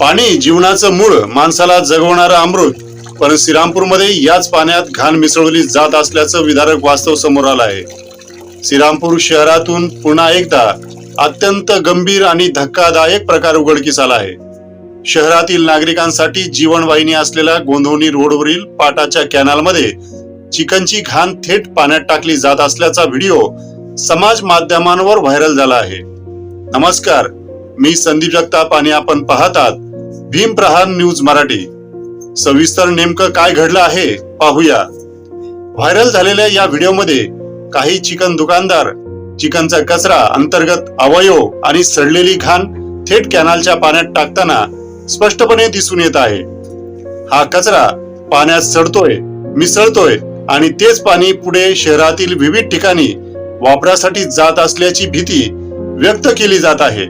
पाणी जीवनाचं मूळ माणसाला जगवणारं अमृत. पण श्रीरामपूरमध्ये याच पाण्यात घाण मिसळवली जात असल्याचं विदारक वास्तव समोर आलं आहे. श्रीरामपूर शहरातून पुन्हा एकदा अत्यंत गंभीर आणि धक्कादायक प्रकार उघडकीस आला आहे. शहरातील नागरिकांसाठी जीवनवाहिनी असलेल्या गोंधवणी रोडवरील पाटाच्या कॅनलमध्ये चिकनची घाण थेट पाण्यात टाकली जात असल्याचा व्हिडिओ समाज माध्यमांवर व्हायरल झाला आहे. नमस्कार मी संदीप जगताप आणि आपण पाहतात भीम प्रहार न्यूज मराठी. सविस्तर नेमकं काय घडलं आहे पाहूया. व्हायरल झालेल्या या व्हिडिओमध्ये काही चिकन दुकानदार चिकनचा कचरा अंतर्गत अवयव आणि सडलेली घाण थेट कॅनलच्या पाण्यात टाकताना स्पष्टपणे दिसून येत आहे. हा कचरा पाण्यात सडतोय मिसळतोय आणि तेच पाणी पुढे शहरातील विविध ठिकाणी वापरासाठी जात असल्याची भीती व्यक्त केली जात आहे.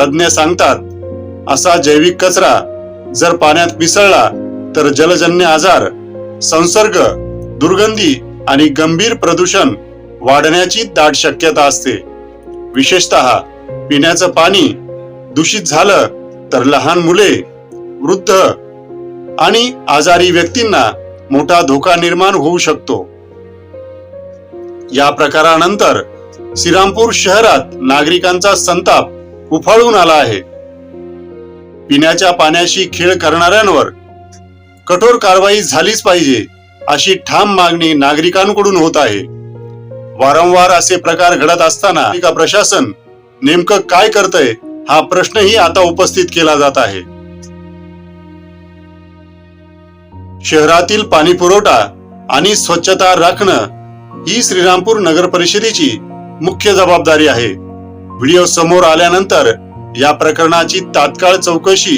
तज्ज्ञ सांगतात असा जैविक कचरा जर पाण्यात मिसळला तर जलजन्य आजार संसर्ग दुर्गंधी आणि गंभीर प्रदूषण वाढण्याची दाट शक्यता असते. विशेषतः पिण्याचं पाणी दूषित झालं तर लहान मुले वृद्ध आणि आजारी व्यक्तींना मोठा धोका निर्माण होऊ शकतो. या प्रकारानंतर श्रीरामपूर शहरात नागरिकांचा संताप उफाळून आला आहे. पिण्याच्या पाण्याशी खेळ करणाऱ्यांवर कठोर कारवाई झालीच पाहिजे अशी ठाम मागणी नागरिकांकडून होत आहे. वारंवार असे प्रकार घडत असताना का प्रशासन नेमकं काय करतंय हा प्रश्नही आता उपस्थित केला जात आहे. शहरातील पाणी पुरवठा आणि स्वच्छता राखणं ही श्रीरामपूर नगर परिषदेची मुख्य जबाबदारी आहे. व्हिडिओ समोर आल्यानंतर या प्रकरणाची तात्काळ चौकशी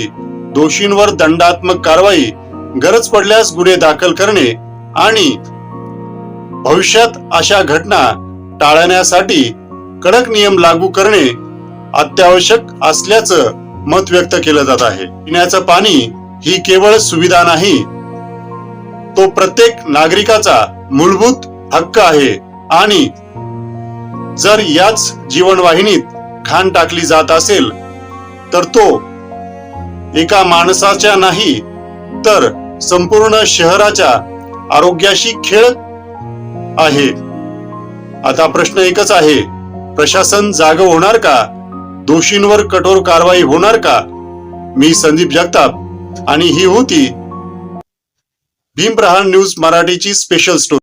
दोषींवर दंडात्मक कारवाई गरज पडल्यास गुन्हे दाखल करणे आणि भविष्यात अशा घटना टाळण्यासाठी कडक नियम लागू करणे अत्यावश्यक असल्याचं मत व्यक्त केलं जात आहे. पिण्याचं पाणी ही केवळ सुविधा नाही तो प्रत्येक नागरिकाचा मूलभूत हक्क आहे आणि जर याच जीवनवाहिनीत घाण टाकली जात असेल तर तो एका माणसाच्या नाही तर संपूर्ण शहराच्या आरोग्याशी खेळ आहे. आता प्रश्न एकच आहे प्रशासन जाग होणार का? दोषींवर कठोर कारवाई होणार का? मी संदीप जगताप आणि ही होती भीमप्रहार न्यूज मराठीची स्पेशल स्टोरी